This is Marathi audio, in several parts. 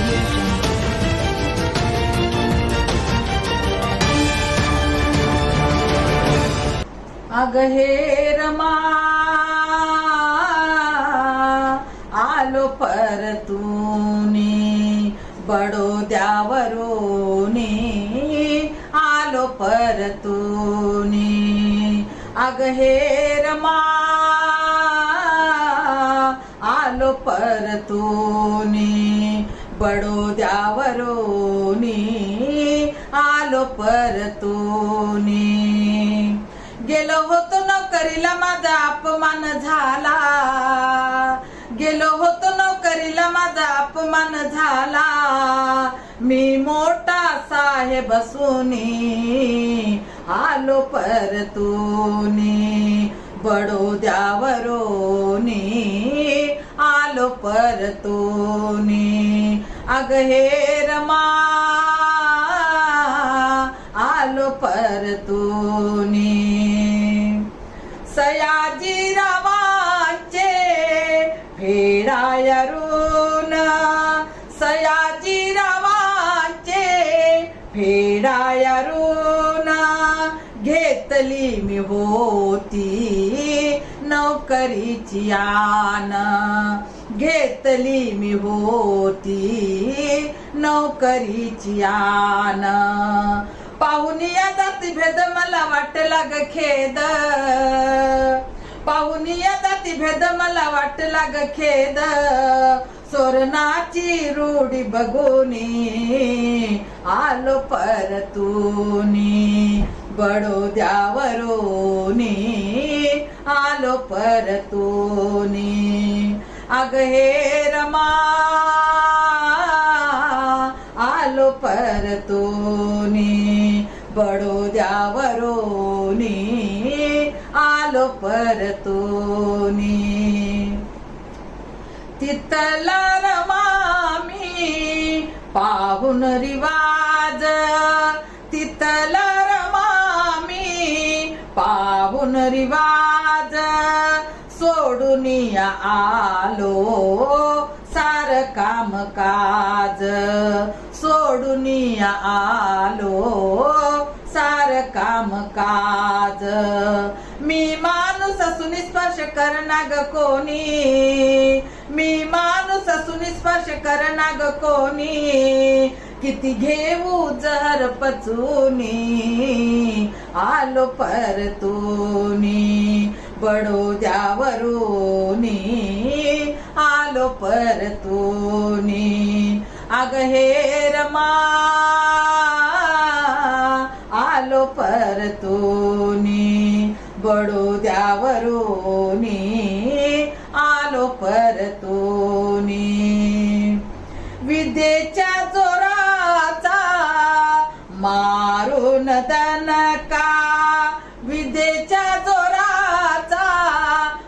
audio jungle. अग हे रमा आलो परतूनी बडोद्यावरोनी आलो परतूनी अग हे रमा आलो परतूनी बडोद्यावरोनी आलो परतोनी. गेलो होतो नोकरीला माझा अपमान झाला. गेलो होतो नोकरीला माझा अपमान झाला. मी मोठा साहेब सुनी आलो परतूनी. बडोद्यावरोनी आलो परतूनी. अग हे रमा आलो परतूनी. सयाजीरावांचे फेडायरून होती. नोकरीची आन घेतली मी होती. नोकरीची आन पाहुनिया जाती भेद मला वाटला ग खेद. पाहुनिया जाती भेद मला वाटला ग खेद. सोरणाची रूढी बघूनी आलो परतूनी. बडोद्यावरोनी आलो परतूनी. अग हे रमा आलो परतूनी. बडोद्यावरोनी आलो परतूनी. तिथला रमामी पाहून रिवाज तिथला पाहून रिवाज सोडून आलो. सार काम काज सोडून आलो. सार काम काज. मी माणूस असून स्पर्श करना ग कोणी? मी माणूस असून स्पर्श करना ग कोणी? किती घेऊ जर पचूनी? आलो परतूनी बडोद्यावरोनी आलो परतूनी. अग हे रमा आलो परतूनी. बडोद्यावरोनी आलो परतूनी. विद्येच्या दनका विदेच्या जोराचा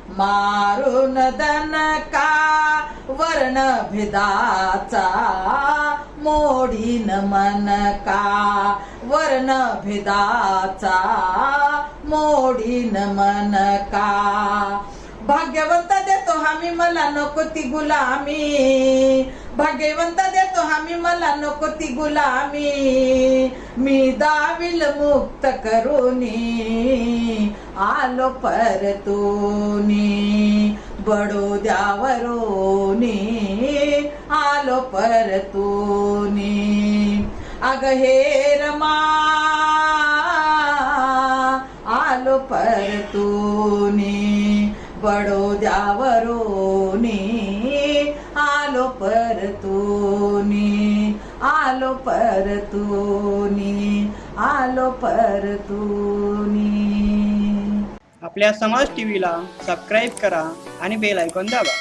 मारून दनका वर्ण भेदाचा मोडीन मनका वर्ण भेदाचा मोडीन मनका भाग्यवंत देतो हमी मला नको ती गुलामी भाग्यवंत देतो हमी मला नको ती गुलामी मी दाविल मुक्त करूनी आलो परतूनी बडोद्यावरोनी आलो परतूनी अग हे रमा आलो परतूनी बडोद्यावरोनी आलो परतूनी आलो परतूनी आलो परतूनी. आपल्या समाज टीव्हीला सबस्क्राईब करा आणि बेल ऐकून दाबा.